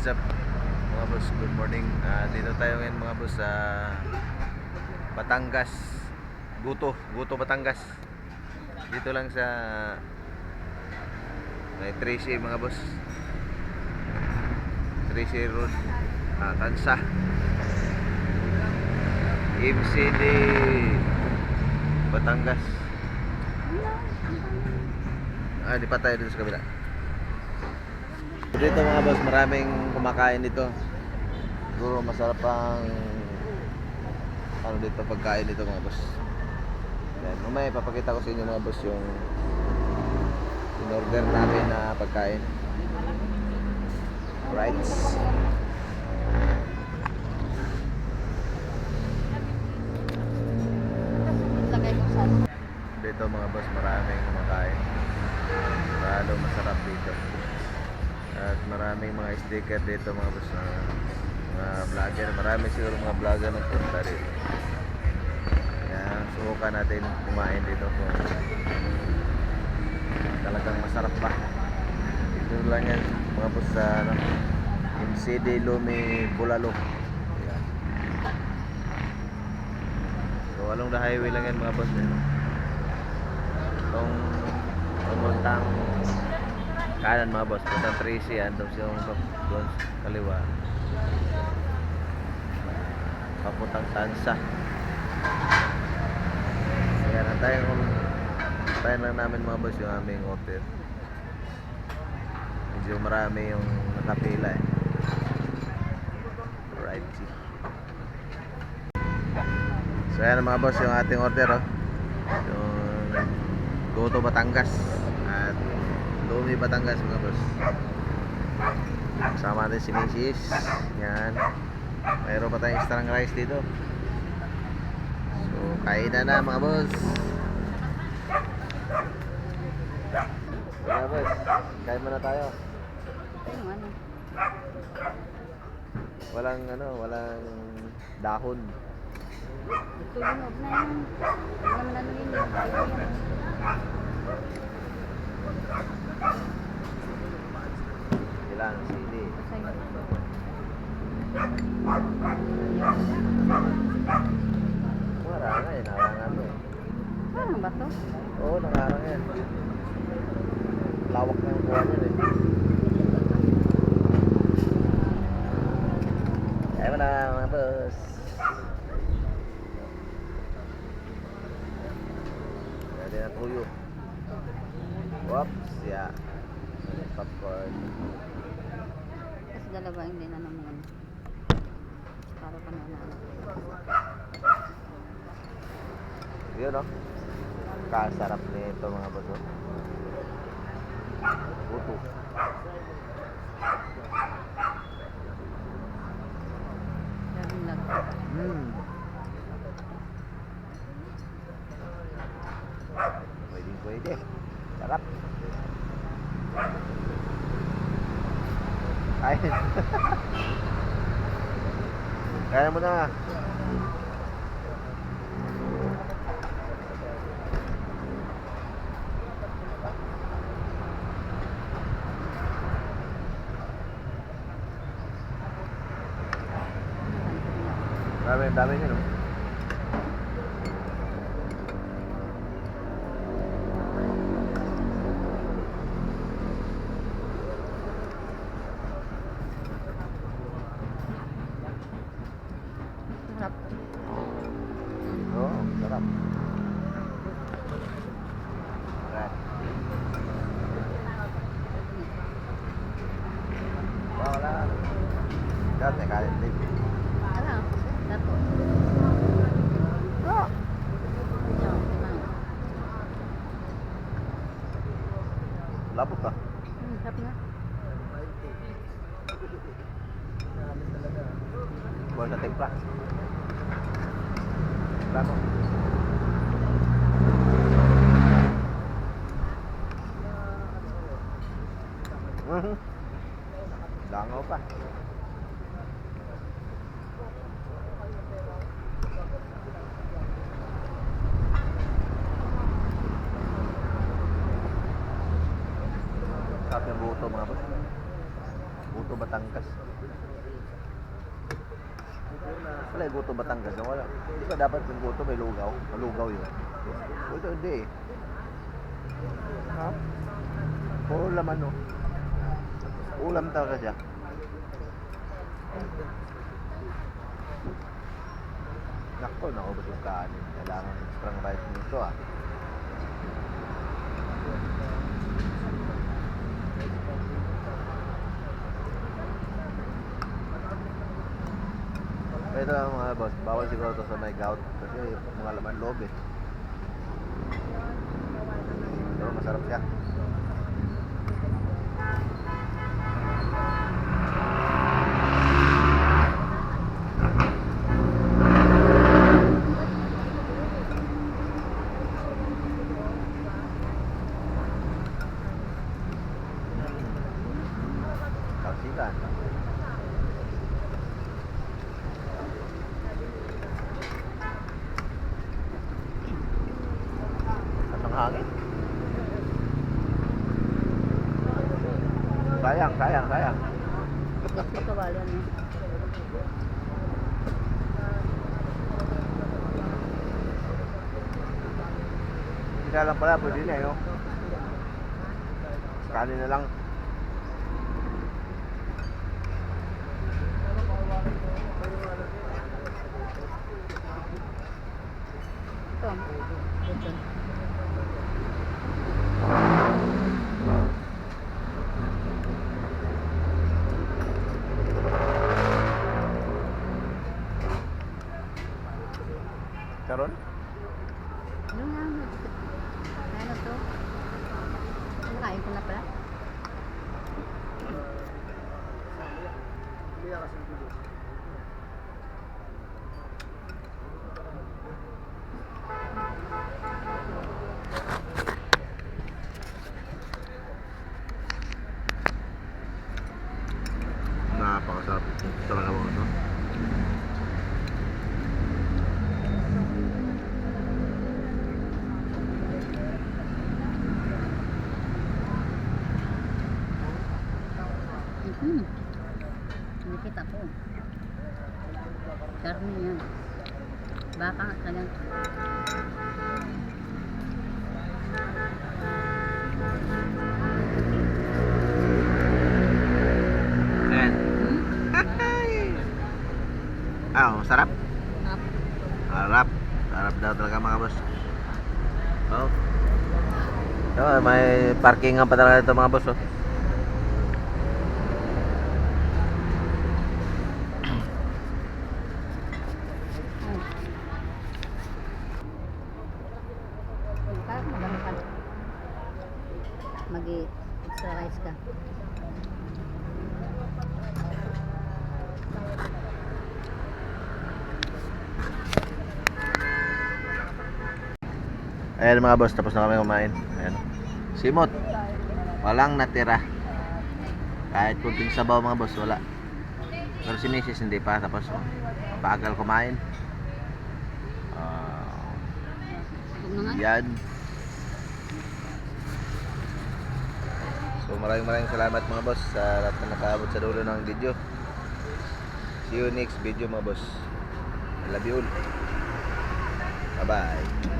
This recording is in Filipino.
What's up mga boss? Good morning. Ah, dito tayo ngayon mga boss sa Batangas. Guto, Guto Batangas. Dito lang sa may 3C mga boss. 3C Road. Ah, Tansa. MCD Batangas. Ah, di pa tayo dito sa kabila. Dito mga boss, maraming kumakain dito. Siguro masarap ang ano dito pagkain dito mga boss. Yan, mamaya ipapakita ko sa inyo mga boss yung in-order namin na pagkain. Right. Lagay ko sa Dito mga boss, maraming kumakain. Lalo masarap dito. At maraming mga sticker dito mga boss na mga vlogger. Marami siguro mga vlogger nagpunta dito. Kaya subukan natin kumain dito kung talagang masarap ba. Dito lang yan mga boss sa ano, MCD Lumi Bulalo. Yan. So along the highway lang yan mga boss. Eh. Itong papuntang kanan mga boss, puntang Tracy yan, tapos yung doon kaliwa. Papuntang Tansa. Kaya na tayo kung tayo lang namin mga boss yung aming order. Medyo marami yung nakapila eh. Alright. So yan mga boss yung ating order oh. Yung Goto Batangas at Lumi Batangas mga boss. Kasama natin si Mrs. Yan. Mayroon pa tayong extra rice dito. So kain na na mga boss. Mga boss, kain muna tayo. ano. Walang ano, walang dahon. Huwag na yun. Yan. Ilang sili. Basta yun. Marang eh, narangan mo eh. Parang ba to? Oo, nangarang yan. Lawak na yung kuha niyan eh. Kaya mo na mga boss. Pwede na tuyo. Whoops, yeah. Popcorn. Kasi dalawa hindi na naman. Para pa na ano. Yun no? Kasarap nito mga boss. oh. Puto. Daming lag. Mm. Pwede, pwede. Na. Dami, dami niya, Dapat may kanin din. Ano? Dato. Ah! Yo, limang. Labot ka. Hmm, sarap na. Buwan sa timpla. Timpla mo. Mhm. Langaw pa. Yung buto mga boss. Buto Batangas. Wala yung Goto Batangas. Wala. Di ba dapat yung Goto may lugaw? Malugaw yun. Ito hindi eh. Ha? Puro laman no. Ulam talaga siya. Nako, nakubos yung kanin. Kailangan extra rice nito ah. Lang mga boss, bawal siguro to sa may gout kasi mga laman loob eh. Pero masarap siya. Hangin? Sayang, sayang, sayang. Kawalan eh. Hindi lang pala, pwede na yun. Kanin na lang. Ito. Ito. Karon? Ano nga? Ano to? Nakain ko na pala. Napakasarap talaga mo ito. Mhm. Nikit ako. Karne yan. Baka ka lang. Ayan. Ah, oh, sarap. Up. Sarap. Sarap daw talaga mga boss. Oh. So, may parkingan pa talaga ito mga boss. Oh. Ka. Ayan mga boss, tapos na kami kumain. Ayan. Simot. Walang natira. Kahit kunting sabaw mga boss, wala. Pero si Mrs. hindi pa. Tapos, oh, bagal kumain. Nga. yan. So maraming maraming salamat mga boss sa lahat na nakaabot sa dulo ng video. See you next video mga boss. I love you all. Bye bye.